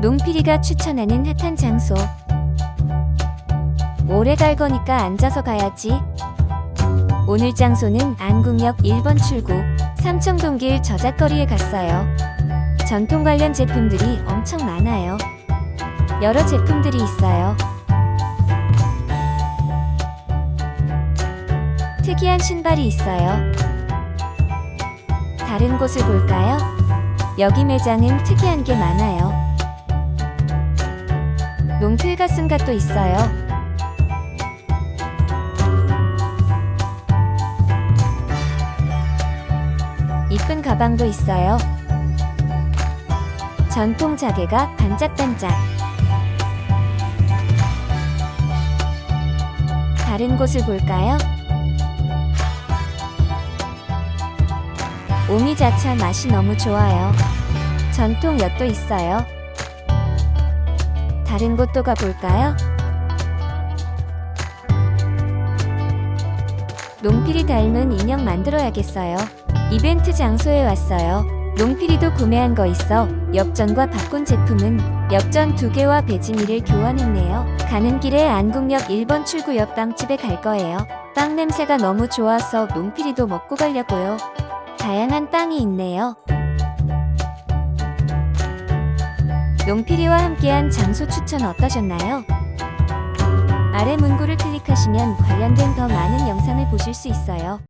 농피리가 추천하는 핫한 장소. 오래 갈 거니까 앉아서 가야지. 오늘 장소는 안국역 1번 출구 삼청동길 저작거리에 갔어요. 전통 관련 제품들이 엄청 많아요. 여러 제품들이 있어요. 특이한 신발이 있어요. 다른 곳을 볼까요? 여기 매장은 특이한 게 많아요. 농필 가슴갓도 있어요. 이쁜 가방도 있어요. 전통 자개가 반짝반짝. 다른 곳을 볼까요? 오미자차 맛이 너무 좋아요. 전통 엿도 있어요. 다른 곳도 가볼까요? 농필이 닮은 인형 만들어야겠어요. 이벤트 장소에 왔어요. 농필이도 구매한 거 있어. 엽전과 바꾼 제품은 엽전 두 개와 배지미를 교환했네요. 가는 길에 안국역 1번 출구 옆 빵집에 갈 거예요. 빵 냄새가 너무 좋아서 농필이도 먹고 가려고요. 다양한 빵이 있네요. 농필이와 함께한 장소 추천 어떠셨나요? 아래 문구를 클릭하시면 관련된 더 많은 영상을 보실 수 있어요.